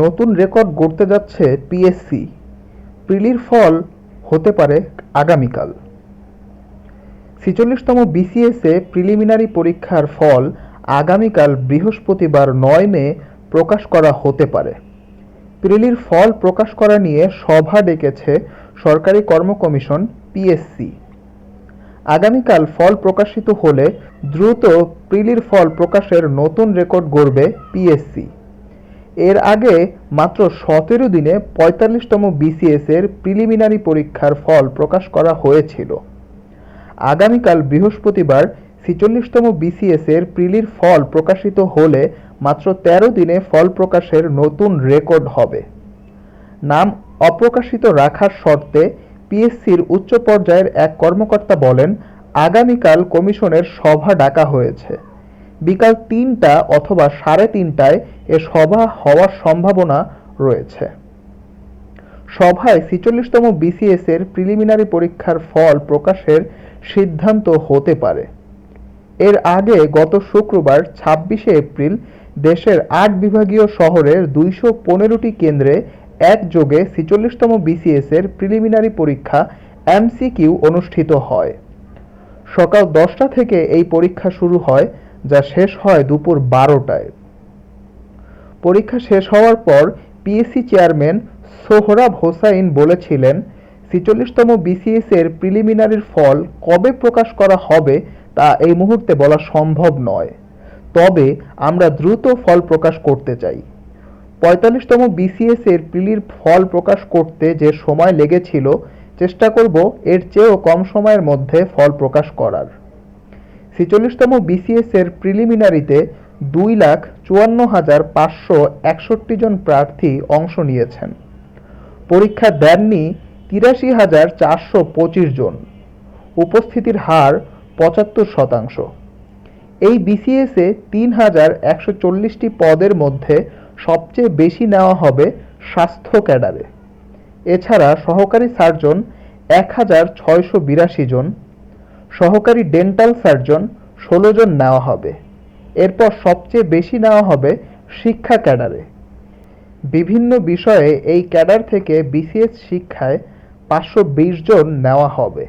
নতুন রেকর্ড গড়তে যাচ্ছে পিএসসি প্রিলির ফল হতে পারে আগামীকাল। ছিচল্লিশতম বিসিএসএ প্রিলিমিনারি পরীক্ষার ফল আগামীকাল বৃহস্পতিবার নয় মে প্রকাশ করা হতে পারে। প্রিলির ফল প্রকাশ করা নিয়ে সভা ডেকেছে সরকারি কর্ম কমিশন পিএসসি আগামীকাল ফল প্রকাশিত হলে দ্রুত প্রিলির ফল প্রকাশের নতুন রেকর্ড গড়বে পিএসসি এর আগে মাত্র সতেরো দিনে পঁয়তাল্লিশতম বিসিএস এর প্রিলিমিনারি পরীক্ষার ফল প্রকাশ করা হয়েছিল। আগামীকাল বৃহস্পতিবার ছিচল্লিশতম বিসিএস এর প্রিলির ফল প্রকাশিত হলে মাত্র তেরো দিনে ফল প্রকাশের নতুন রেকর্ড হবে। নাম অপ্রকাশিত রাখার শর্তে পিএসসির উচ্চ পর্যায়ের এক কর্মকর্তা বলেন, আগামীকাল কমিশনের সভা ডাকা হয়েছে। বিকাল তিনটা অথবা সাড়ে তিনটায় এ সভা হওয়ার সম্ভাবনা রয়েছে। সভায় ছিচল্লিশতম বিসিএস এর প্রিলিমিনারি পরীক্ষার ফল প্রকাশের সিদ্ধান্ত হতে পারে। এর আগে গত শুক্রবার ছাব্বিশে এপ্রিল দেশের আট বিভাগীয় শহরের দুইশো পনেরোটি কেন্দ্রে একযোগে ছিচল্লিশতম বিসিএস এর প্রিলিমিনারি পরীক্ষা এমসিকিউ অনুষ্ঠিত হয়। সকাল দশটা থেকে এই পরীক্ষা শুরু হয় যা শেষ হয় দুপুর বারোটায়। পরীক্ষা শেষ হওয়ার পর পিএসসি চেয়ারম্যান সোহরাব হোসাইন বলেছিলেন, ছিচল্লিশতম বিসিএস এর প্রিলিমিনারির ফল কবে প্রকাশ করা হবে তা এই মুহূর্তে বলা সম্ভব নয়। তবে আমরা দ্রুত ফল প্রকাশ করতে চাই। পঁয়তাল্লিশতম বিসিএস এর প্রিলির ফল প্রকাশ করতে যে সময় লেগেছিল, চেষ্টা করব এর চেয়েও কম সময়ের মধ্যে ফল প্রকাশ করার। ছিচল্লিশতম বিসিএস এর প্রিলিমিনারিতে দুই লাখ চুয়ান্ন হাজার পাঁচশো একষট্টি জন প্রার্থী অংশ নিয়েছেন। পরীক্ষা দেননি তিরাশি হাজার চারশো পঁচিশ জন। উপস্থিতির হার পঁচাত্তর শতাংশ। এই বিসিএসে তিন হাজার একশো চল্লিশটি পদের মধ্যে সবচেয়ে বেশি নেওয়া হবে স্বাস্থ্য ক্যাডারে। এছাড়া সহকারী সার্জন এক হাজার ছয়শো বিরাশি জন সহকারী ডেন্টাল সার্জন ষোলো জন নেওয়া হবে। এরপর সবচেয়ে বেশি নেওয়া হবে শিক্ষা ক্যাডারে। বিভিন্ন বিষয়ে এই ক্যাডার থেকে বিসিএস শিক্ষায় পাঁচশো বিশ জন নেওয়া হবে।